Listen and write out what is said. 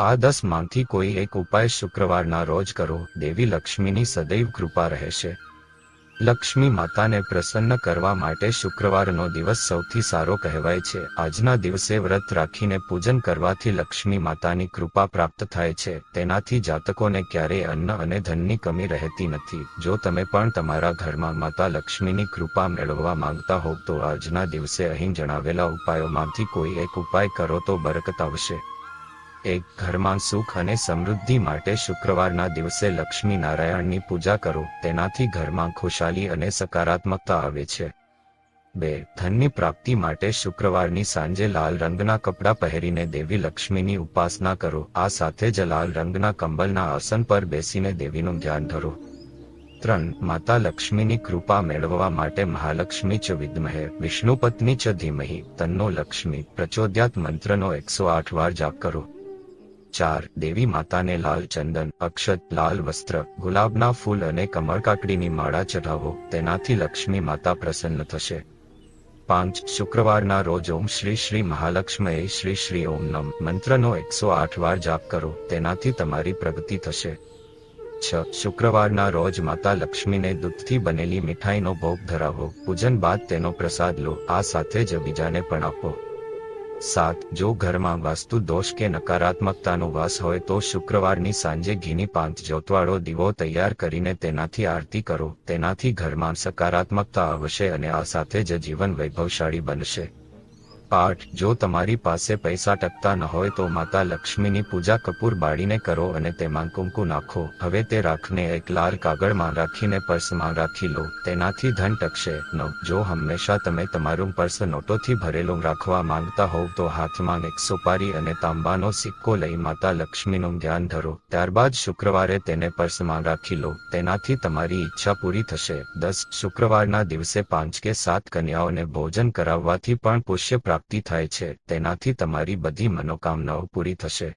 આ દસમાંથી કોઈ એક ઉપાય શુક્રવારના રોજ કરો. દેવી લક્ષ્મીની સદૈવ કૃપા રહેશે. લક્ષ્મી માતાને પ્રસન્ન કરવા માટે શુક્રવારનો દિવસ સૌથી સારો કહેવાય છે. આજના દિવસે વ્રત રાખીને પૂજન કરવાથી લક્ષ્મી માતાની કૃપા પ્રાપ્ત થાય છે. તેનાથી જાતકોને ક્યારેય અન્ન અને ધનની કમી રહેતી નથી. જો તમે પણ તમારા ઘરમાં માતા લક્ષ્મીની કૃપા મેળવવા માંગતા હોવ તો આજના દિવસે અહીં જણાવેલા ઉપાયોમાંથી કોઈ એક ઉપાય કરો તો બરકત આવશે. એક ઘરમાં સુખ અને સમૃદ્ધિ માટે શુક્રવારના દિવસે લક્ષ્મી નારાયણની પૂજા કરો, તેનાથી ઘરમાં ખુશાલી અને સકારાત્મકતા આવે છે. બે, ધનની પ્રાપ્તિ માટે શુક્રવારની સાંજે લાલ રંગના કપડાં પહેરીને દેવી લક્ષ્મીની ઉપાસના કરો, આ સાથે જ લાલ રંગના કંબલના આસન પર બેસીને દેવીનું ધ્યાન ધરો. ત્રણ, માતા લક્ષ્મીની કૃપા મેળવવા માટે મહાલક્ષ્મી ચ વિદ્મહે, વિષ્ણુપત્ની ચ ધીમહી, તન્નો લક્ષ્મી, પ્રચોદ્યાત મંત્રનો એકસો આઠ વાર જાપ કરો. ચાર, દેવી માતાને લાલ ચંદન, અક્ષત, લાલ વસ્ત્ર, ગુલાબના ફૂલ અને કમળકાકડીની માળા ચઢાવો, તેનાથી લક્ષ્મી માતા પ્રસન્ન થશે. પાંચ, શુક્રવારના રોજ ઓમ શ્રી શ્રી મહાલક્ષ્મીએ શ્રી શ્રી ઓમ નમ મંત્રનો એકસો આઠ વાર જાપ કરો, તેનાથી તમારી પ્રગતિ થશે. છ, શુક્રવારના રોજ માતા લક્ષ્મીને દૂધથી બનેલી મીઠાઈનો ભોગ ધરાવો, પૂજન બાદ તેનો પ્રસાદ લો, આ સાથે જ બીજાને પણ આપો. સાત, જો ઘરમાં વાસ્તુ દોષ કે નકારાત્મકતાનો વાસ હોય તો શુક્રવારની સાંજે ઘીની પાંચ જોતવાળો દીવો તૈયાર કરીને તેનાથી આરતી કરો. તેનાથી ઘરમાં સકારાત્મકતા આવશે અને આ સાથે જ જીવન વૈભવશાળી બનશે. આઠ જો તમારી પાસે પૈસા ટકતા ન હોય તો માતા લક્ષ્મીની પૂજા કપૂર બાળીને કરો અને તેમાં કુંકુ નાખો. હવે તે રાખને એક લાલ કાગળમાં રાખીને પર્સમાં રાખી લો. તેનાથી ધન ટકશે. નવ જો હંમેશા તમે તમારું પર્સ નોટોથી ભરેલું રાખવા માંગતા હોવ તો હાથમાં એક સુપારી અને તાંબાનો સિક્કો લઈ માતા લક્ષ્મીનું ધ્યાન ધરો. ત્યારબાદ શુક્રવારે તેને પર્સમાં રાખી લો. તેનાથી તમારી ઈચ્છા પૂરી થશે. દસ, શુક્રવારના દિવસે પાંચ કે સાત કન્યાઓને ભોજન કરાવવાથી પણ પુષ્ય પ્રાપ્તિ થાય છે તેનાથી તમારી બધી મનોકામનાઓ પૂરી થશે.